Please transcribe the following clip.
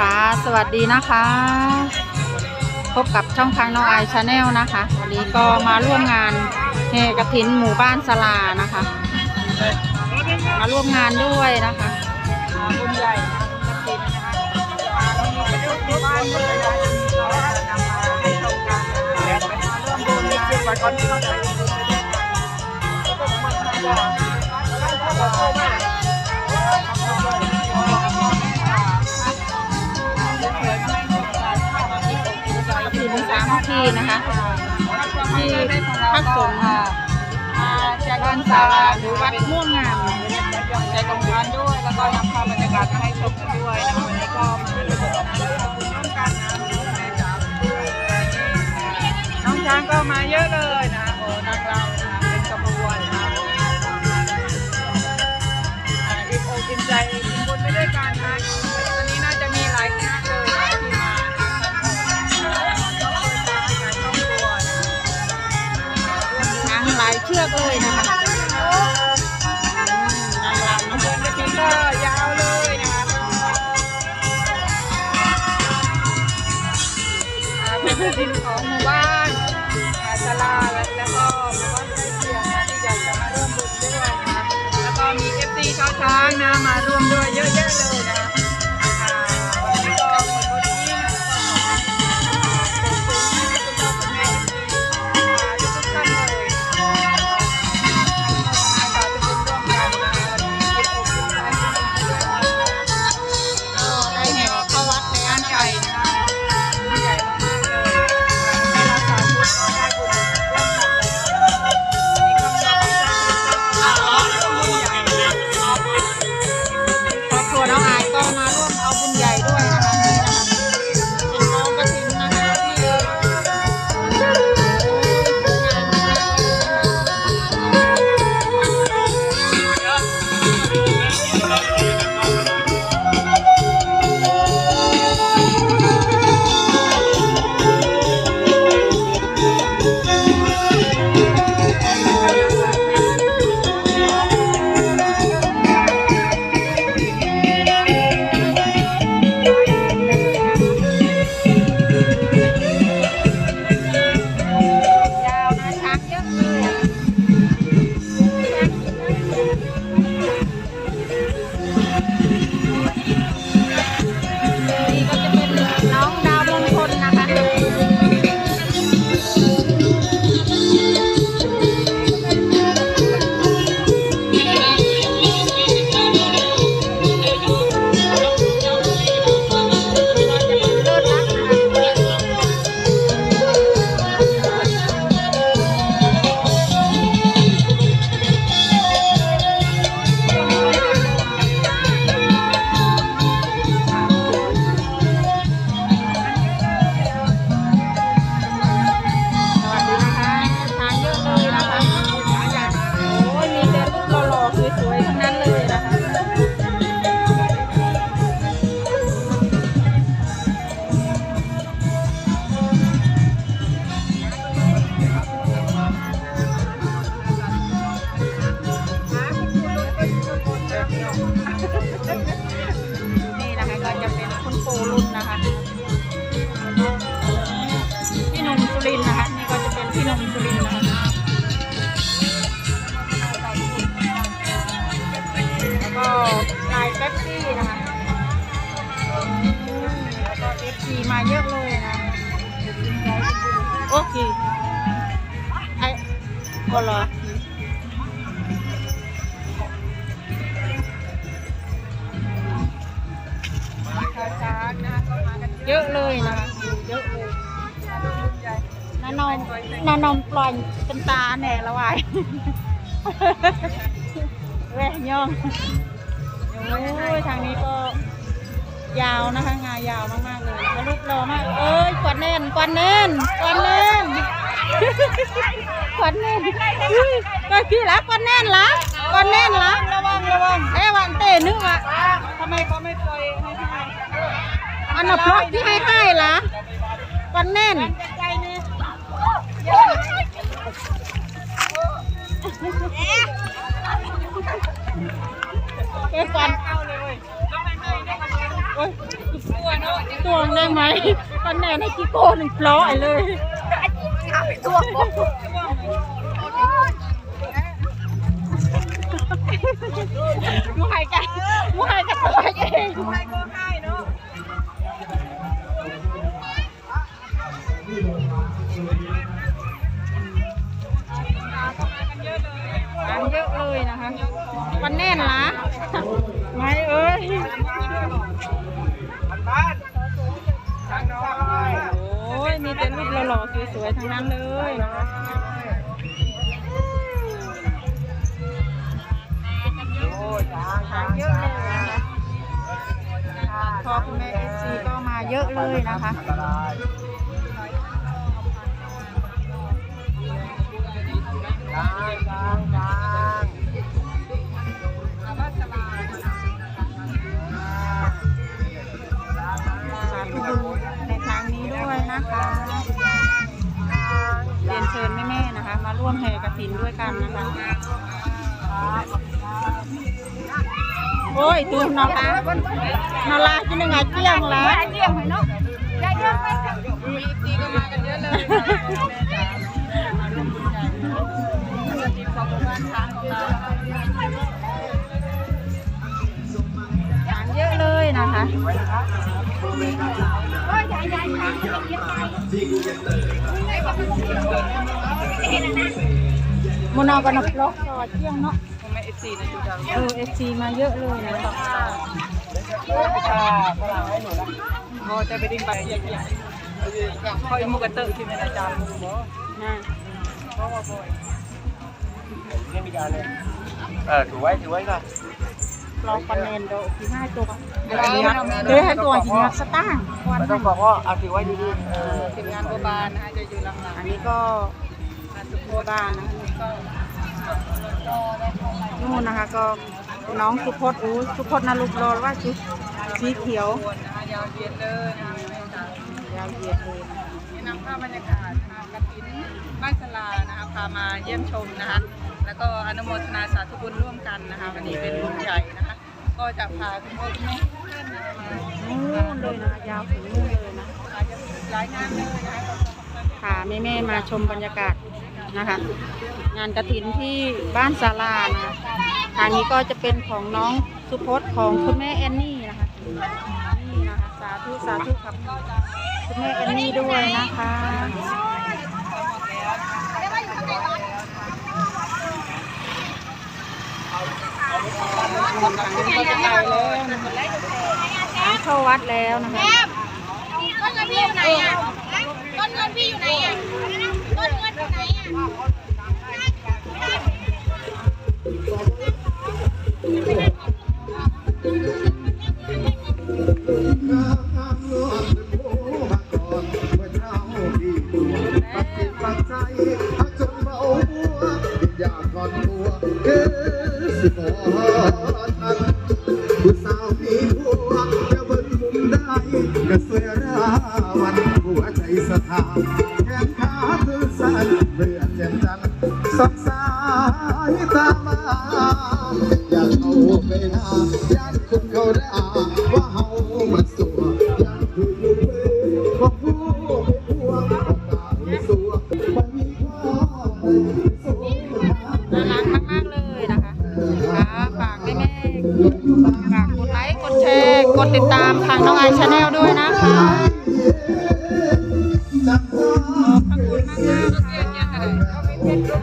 คะ สวัสดีนะคะ พบกับช่องทางน้องไอชาแนลนะคะ วันนี้ก็มาร่วมงานแห่กระถินหมู่บ้านสลานะคะ มาร่วมงานด้วยนะคะบุญใหญ่นะกระถินนะคะ ระถินสามัคคีนะคะที่พักสงฆ์ค่ะจากบ้านสาราหรือวัดม่วงงามใจตรงนั้นด้วย แล้วก็นำภาพบรรยากาศมาให้ชมกันด้วยนะคะวันนี้ก็มาร่วมกันนะน้องช้างก็มาเยอะเลย เอกเลยนะคะนางรำนะเดินกระถิ่นก็ยาวเลยนะคะอ่าเป็นกระถิ่นของหมู่บ้านอาศาลาแล้วแล้วก็หมู่บ้านใกล้เคียงนะที่อยากจะมาร่วมบุญด้วยนะคะแล้วก็มีเอฟซีชาวช้างนะมาร่วมด้วยเยอะแยะเลยนะคะ นี่นะคะก็จะเป็นคุณปู่รุ่นนะคะ พี่นมสุรินนะคะ นี่ก็จะเป็นพี่นมสุรินนะคะแล้วก็นายเป๊ปซี่นะคะแล้วก็เอฟซีมาเยอะเลยนะโอเคไอ้ก็เหรอ เยอะเลยนะคะเยอะเลยนานอมนานอมปล่อยเป็นตาแหน่ละวายเว้ยย่องโอ้ยทางนี้ก็ยาวนะคะงายาวมากๆเลยแล้วรูปรอมากเอ้ยกวาดแน่นกวาดแน่นกวาดแน่นกวาดแน่นอุ้ยก็พี่ละกวาดแน่นละกวาดแน่นละระวังระวังเอ้วันเต้นึกว่าทำไมเขาไม่ปล่อยให้ทาย อันนั้นเพราะที่ให้ให้ละกวาดแน่นใจเนี่ยเอ้ยกวาดเข้าเลยเว้ยต้องให้ให้ด้วยกันเลยโอ้ยกลัวเนาะตวงได้ไหมก็แน่ในกี่โก้หนึ่งปล้อยเลยตวงบ่มูหายกันมูหายกันตัวเอง สวยๆทั้งนั้นเลยนะคะทางเยอะเลยนะคะพ่อคุณแม่เอฟซีก็มาเยอะเลยนะคะ ยอะเลยมาร่วมบุญใหญ่ทีมของหมู่บ้านช้างของเราทานเยอะเลยนะคะมนเอากันนับล็อกต่อเที่ยงเนาะ ผมไม่เอฟซีนะจุดาเออเอฟซีมาเยอะเลยนะค่ะฝรั่งให้หนูนะพอจะไปดิ้งไปเยี่ยมอย่างคอยมุกเตอร์ที่เป็นอาจารย์มุกบ่นะเพราะว่าบ่อยไม่มีการเลยเออถือไว้ถือไว้ก่อนลองปันเลนโดที่ห้าตัวเดี๋ยวให้ตัวที่นักสตางค์ไม่ต้องบอกว่าเอาถือไว้ดีๆเออ ทีมงานบัวบานนะคะจะอยู่หลังอันนี้ก็บัวบานนะคะ นู่นนะคะ ก็น้องสุพจน์อู้สุพจน์นารุกรอว่าชุดสีเขียวๆคนนะคะยาวเย็นเลยนะคะยาวเหยียดเลยนะนี่นำภาพบรรยากาศนะคะกระถินบ้านสลานะคะพามาเยี่ยมชมนะคะ แล้วก็อนุโมทนาสาธุบุญร่วมกันนะคะ วันนี้เป็นบุญใหญ่นะคะ ก็จะพาคุณพ่อคุณแม่ทุกท่านนะคะมานู่นเลยนะคะยาวถึงนู่นเลยนะอาจจะหลายงานเลยนะคะพาแม่ๆมาชมบรรยากาศ นะคะ งานกระถินที่บ้านศาลานะคะทางนี้ก็จะเป็นของน้องสุพจน์ของคุณแม่แอนนี่นะคะนี่นะคะสาธุสาธุครับคุณแม่แอนนี่ด้วยนะคะทางนี้ก็จะไปแล้วนะคะทางเข้าวัดแล้วนะคะต้นเงินพี่อยู่ไหนอะต้นเงินพี่อยู่ไหนอะต้นเงิ นอยู่ไหนอะผู้สาวมีผัวจะเบิ่งมุมได้ก็สวยราวันหัวใจสถานแขนขา สดสายตามาอยากเอาไปหาญาติคุณเขาด่าว่าเฮามันสัวอยากถูกลูกเบยบอกผู้ไปผัวบอกตาให้สัวไม่มีความใดสูงหาน่ารักมากๆเลยนะคะค่ะฝากแม่ๆฝากกดไลค์กดแชร์ กดติดตามทางน้องไอชาแนล